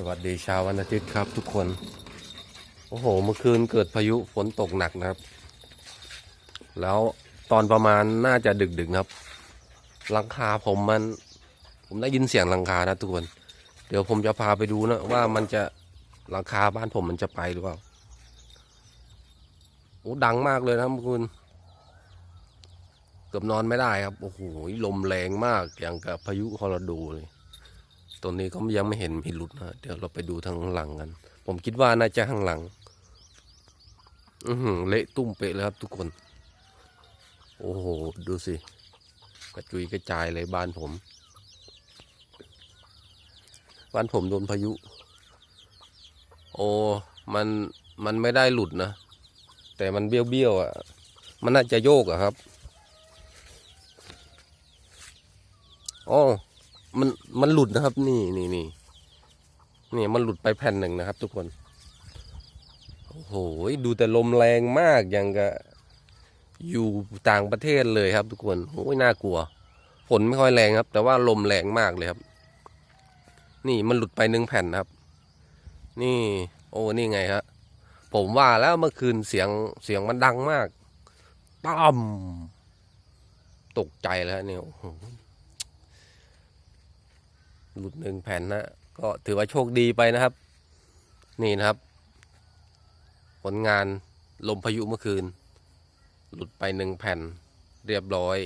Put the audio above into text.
สวัสดีเช้าวันอาทิตย์ครับทุกคน โอ้โห เมื่อคืนเกิดพายุฝนตกหนักนะครับ แล้วตอนประมาณน่าจะดึกๆนะครับ หลังคาผมมัน ผมได้ยินเสียงหลังคานะทุกคน เดี๋ยวผมจะพาไปดูนะว่ามันจะหลังคาบ้านผมมันจะไปหรือเปล่า โอ้ดังมากเลยนะครับเมื่อคืน เกือบนอนไม่ได้ครับ โอ้โห ลมแรงมากอย่างกับพายุฮอร์โดเลย ตัวนี้ก็ยังไม่เห็นมีหลุดนะเดี๋ยวเราไปดูทางหลังกัน ผมคิดว่าน่าจะข้างหลัง อือหือเละตุ้มเปะเลยครับทุกคน โอ้โห ดูสิกระจุยกระจายเลยบ้านผม บ้านผมโดนพายุ โอ้มันมันไม่ได้หลุดนะ แต่มันเบี้ยวเบี้ยวอะ มันน่าจะโยกอะครับอ๋อ มันมันหลุดนะครับ นี่นี่นี่นี่มันหลุดไปแผ่นหนึ่งนะครับ ทุกคนโอ้โหดูแต่ลมแรงมากอย่างกับอยู่ต่างประเทศเลยครับ ทุกคนโอ้ยน่ากลัวฝนไม่ค่อยแรงครับ แต่ว่าลมแรงมากเลยครับ นี่มันหลุดไปหนึ่งแผ่นครับ นี่ โอ้นี่ไงครับผมว่าแล้วเมื่อคืนเสียงเสียงมันดังมากตั้มตกใจแล้วเนี่ยโอ้โห หลุดหนึ่งแผ่นนะก็ถือว่าโชคดีไปนะครับ นี่นะครับ ผลงานลมพายุเมื่อคืน หลุดไปหนึ่งแผ่นเรียบร้อย